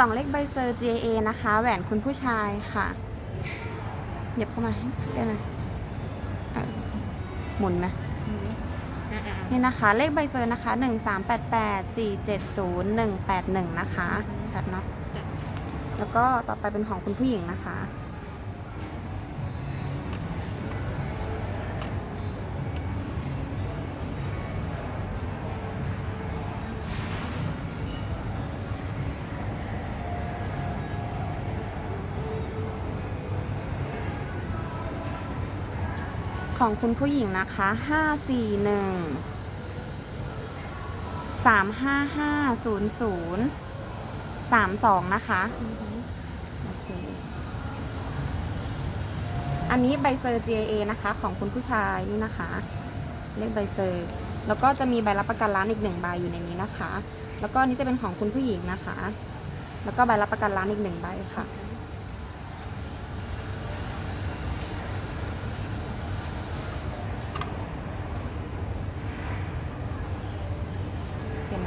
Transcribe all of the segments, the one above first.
สองเลขใบเซอร์ GA นะคะ แหวนคุณผู้ชายค่ะเหยียบเข้ามาให้ได้ไหมหมุนไหมนี่นะคะ เลขใบเซอร์นะคะ 1 3 8 8 4 7 0 1 8 1 นะคะชัดเนาะแล้วก็ต่อไปเป็นของคุณผู้หญิงนะคะ ของคุณผู้หญิงนะคะห้าสี่หนึ่งสามห้าห้าศูนย์ศูนย์สามสองนะคะอันนี้ใบเซอร์ GAA นะคะ ของคุณผู้ชายนี่นะคะ เลขใบเซอร์ แล้วก็จะมีใบรับประกันร้านอีกหนึ่งใบอยู่ในนี้นะคะ แล้วก็นนี้จะเป็นของคุณผู้หญิงนะคะ แล้วก็ใบรับประกันร้านอีกหนึ่งใบค่ะ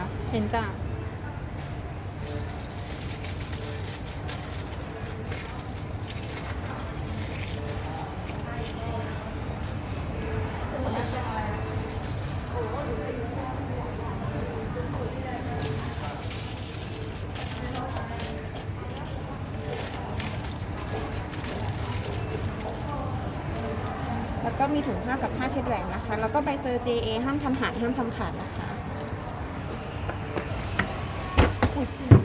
นเนาะเห็นจ้ะแล้วก็มีถุงผ้ากับผ้าเช็ดแหวนนะคะ แล้วก็ใบเซอร์ JA ห้ามทำหายห้ามทำขาดนะคะ Thank you.